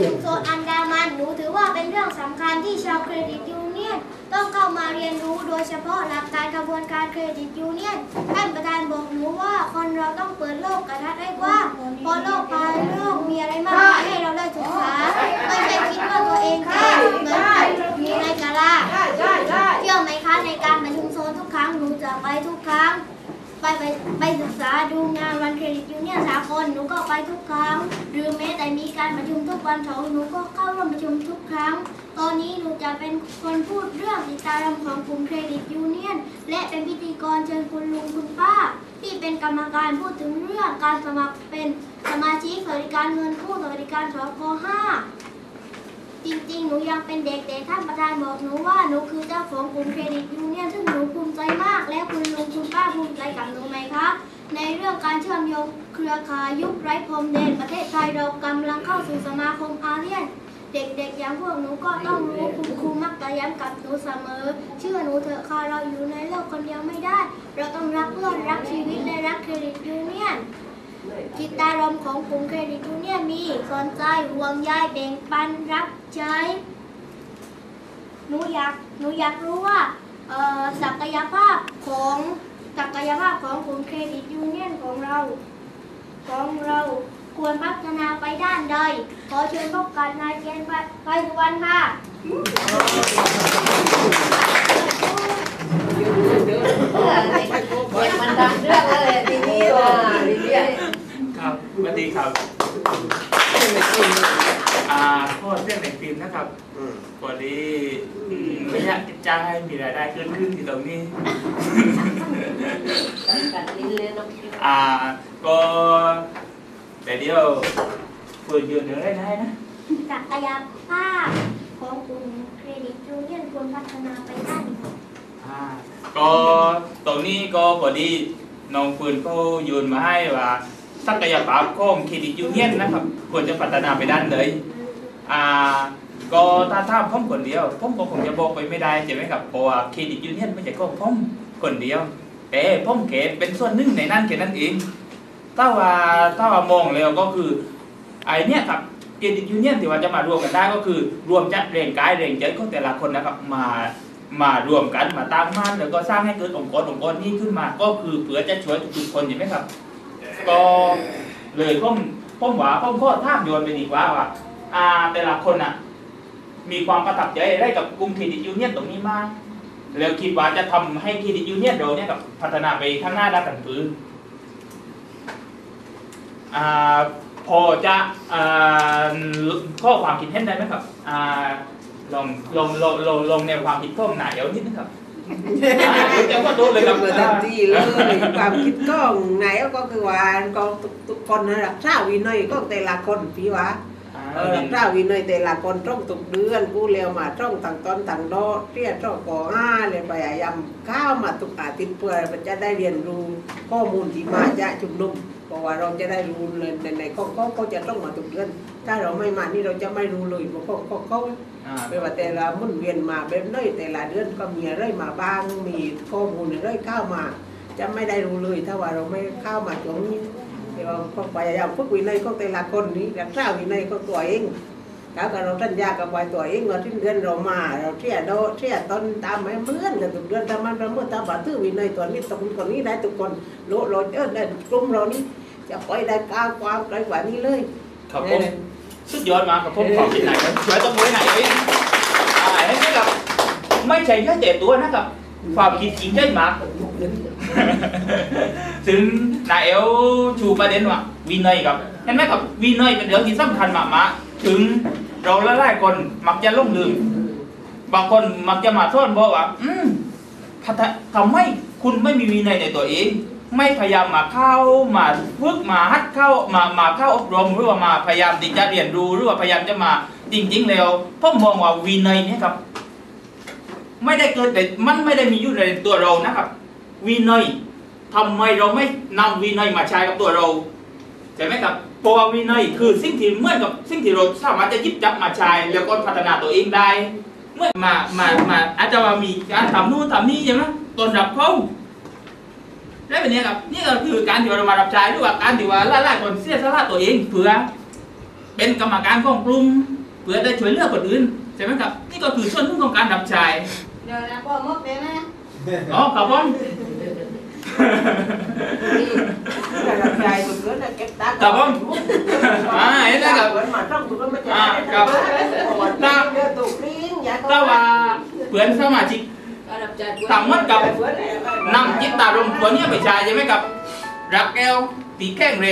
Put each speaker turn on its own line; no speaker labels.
ชุมชนอันดามันหนูถือว่าเป็นเรื่องสำคัญที่ชาวเครดิตยูเนียนต้องเข้ามาเรียนรู้โดยเฉพาะหลักการกระบวนการเครดิตยูเนียนท่านประธานบอกหนูว่าคนเราต้องเปิดโลกกระทัดให้กว้างเพราะโลกภายโลกมีอะไรมากมายให้เราได้ศึกษาไม่ใช่คิดว่าตัวเองเก่เหมือนอยู่ในกาลาเชื่อไหมคะในการประชุมโซนทุกครั้งหนูจะไปทุกครั้ง ไปไปไปศึกษาดูงานวันเครดิตยูเนียนสากลหนูก็ไปทุกครั้ง หรือแม้แต่มีการประชุมทุกวันเสาร์หนูก็เข้าร่วมประชุมทุกครั้ง ตอนนี้หนูจะเป็นคนพูดเรื่องติดตามของกลุ่มเครดิตยูเนียนและเป็นพิธีกรเชิญคุณลุงคุณป้า ที่เป็นกรรมการพูดถึงเรื่องการสมัครเป็นสมาชิกสวัสดิการเงินกู้สวัสดิการสก5จริงๆ หนูยังเป็นเด็กแต่ท่านประธานบอกหนูว่าหนูคือเจ้าของกลุ่มเครดิตยูเนียนซึ่งหนูภูมิใจมาก และคุณลุงคุณป้าภูมิใจกับหนู ในเรื่องการเชื่อมโยงเครือข่ายยุคไร้พรมแดนประเทศไทยเรากำลังเข้าสู่สมาคมอาเซียน เด็กๆอย่างพวกหนูก็ต้องรู้คุณครูมักจะย้ำกับหนูเสมอ เชื่อหนูเถอะค่ะเราอยู่ในโลกคนเดียวไม่ได้ เราต้องรักเพื่อนรักชีวิตและรักเครดิตยูเนียนจิตารมของกลุ่มเครดิตยูเนียนมีสนใจห่วงใยแบ่งปันรับใช้หนูอยากหนูอยากรู้ว่าศักยภาพของ ยภาพของกลุ่มเครดิตยูเนียนของเรา ของเราควรพัฒนาไปด้านใด ขอเชิญพบกันนายเจนไปสุวรรณค่ะ
เด็กมันดังเรื่องเลยทีนี้ว่ะทีนี้
ครับสวัสดีครับ อ่าโทษเรื่องในฟิล์มนะครับพอดีอืมไม่อยากจ้างให้มีรายได้เกินขึ้นที่ตรงนี้
กัดลิ้นเลยน้อง
อ่าก็แต่เดี๋ยวเปิดยืนเดี๋ยวได้ได้นะ
ศักยภาพของกลุ่มเครดิตยูเนียนควรพัฒนาไปด้านใด
อ่าก็ตรงนี้ก็พอดีน้องปืนเขาโยนมาให้ว่าศักยภาพของเครดิตยูเนียนนะครับ ควรจะพัฒนาไปด้านไหนอ่่าก็ถ้าถ้าผมคนเดียวผมก็คงจะบอกไปไม่ได้ใช่ไหมครับเพราะว่าเครดิตยูเนียนไม่ใช่ของผมคนเดียว แต่ผมแค่เป็นส่วนหนึ่งในนั้นแค่นั้นเองถ้าว่าถ้าว่ามองแล้วก็คือไอเนี้ยครับเครดิตยูเนียนที่ว่าจะมารวมกันได้ก็คือ รวมจะเรียงกายเรียงใจของแต่ละคนนะครับมามารวมกันมาตั้งมั่นแล้วก็สร้างให้เกิดองค์กรองค์กรนี้ขึ้นมา ก็คือเพื่อจะช่วยทุกๆคนใช่ไหมครับ ก็เลยผมผมว่าผมก็ท่ามโยนไปดีกว่าว่า อ่าแต่ละคนอะมีความประทับใจอะไรกับกลุ่มเครดิตยูเนียนตรงนี้มากแล้วคิดว่าจะทำให้เครดิตยูเนียนเราเนี่ยกับพัฒนาไปข้างหน้าด้านกันปืนอ่าพอจะอ่าข้อความคิดเห็นได้ไหมครับอ่าลองลองลองลองลองแนวความคิดข้อหนาเดี๋ยวนิดนึงครับเดี๋ยวก็ดูเลยครับ
เมื่อทันทีเลยความคิดก็ไหนก็คือว่าก็ทุกคนนะรักษาวินัยก็แต่ละคนพี่วะ เออรักษาวินัยแต่ละคนต้องตุกเดือนกูเร็วมาต้องต่างตอนต่างโดดเรียต้องก่อห้าเลยพยายามข้าวมาทุกอาทิตย์เพื่อมันจะได้เรียนรู้ข้อมูลที่มาจากชุมนุมเพราะว่าเราจะได้รู้เลยในในข้อเขาเขาจะต้องมาทุกเดือน ถ้าเราไม่มานี่เราจะไม่รู้เลยเพราะเขาเขาเขาไม่ว่าแต่ละมุนเวียนมาแบบไหนแต่ละเดือนก็มีอะไรมาบ้างมีข้อมูลอะไรเข้ามา จะไม่ได้รู้เลยถ้าว่าเราไม่เข้ามาตรงนี้ ก็พยายามฝึกวินัยของแต่ละคนนี้รักษาวินัยของตัวเองถ้าเกิดเราสัญญากับไว้ตัวเองว่าที่เดือนเรามา เราเที่ยโดเที่ยตอนตามไม่เหมือนกันทุกเดือนถ้ามันประเมินตามบัตรถือวินัยตัวนี้ตรงคนนี้ได้ทุกคนโลดโลดเออได้กลุ่มเรานี้จะไปได้ก้าวความไกลกว่านี้เลย
ครับผมสุดยอดมากครับผมความคิดไหนครับช่วยต้องมือไหนเองอ่าเห็นไหมครับไม่ใช่แค่เจ็บตัวนะครับ ความคิดจริงใช่มาก ถึงนายเอลชูประเด็นว่าวินัยครับเห็นไหมครับวินัยเป็นเรื่องที่สำคัญมากๆถึงเราหลายคนมักจะลงลืม บางคนมักจะมาโทษบอกว่า อืมพัฒทำไมคุณไม่มีวินัยในตัวเอง ไม่พยายามมาเข้ามาฝึกมาฮัดเข้ามามาเข้าอบรมหรือว่ามาพยายามที่จะเรียนรู้หรือว่าพยายามจะมาจริง ๆ แล้วผมมองว่าวินัยเนี่ยครับ ไม่ได้เกิดแต่มันไม่ได้มีอยู่ในตัวเรานะครับ วินัยทำไมเราไม่นำวินัยมาใช้กับตัวเราใช่ไหมครับเพราะว่าวินัยคือสิ่งที่เมื่อกับสิ่งที่เราสามารถจะยิบจับมาใช้แล้วก็พัฒนาตัวเองได้เมื่อมามามาอาจจะมีการทำนู่นทำนี่ใช่ไหมต้นดับเขาได้แบบนี้ครับนี่ก็คือการที่เรามารับใช้หรือว่าการที่ว่าล่าล่าคนเสียสละตัวเองเผื่อเป็นกรรมการของกลุ่มเพื่อได้ช่วยเลือกคนอื่นใช่ไหมครับ นี่ก็คือส่วนหนึ่งของการดับใจ
เดี๋ยวนะพ่อมดเลยนะ
อ๋อคาร์บ้าน Dạ vâng. À,
ấy là cả อ่ากลับม
แต้
องตั
ว่าเพื่อนสมาชิก Tạm mất cặp. นำจิตตารมณ์ตัวเนี้ไปใช้ใช่ไหมครับ รักแก้วตีแข้งเร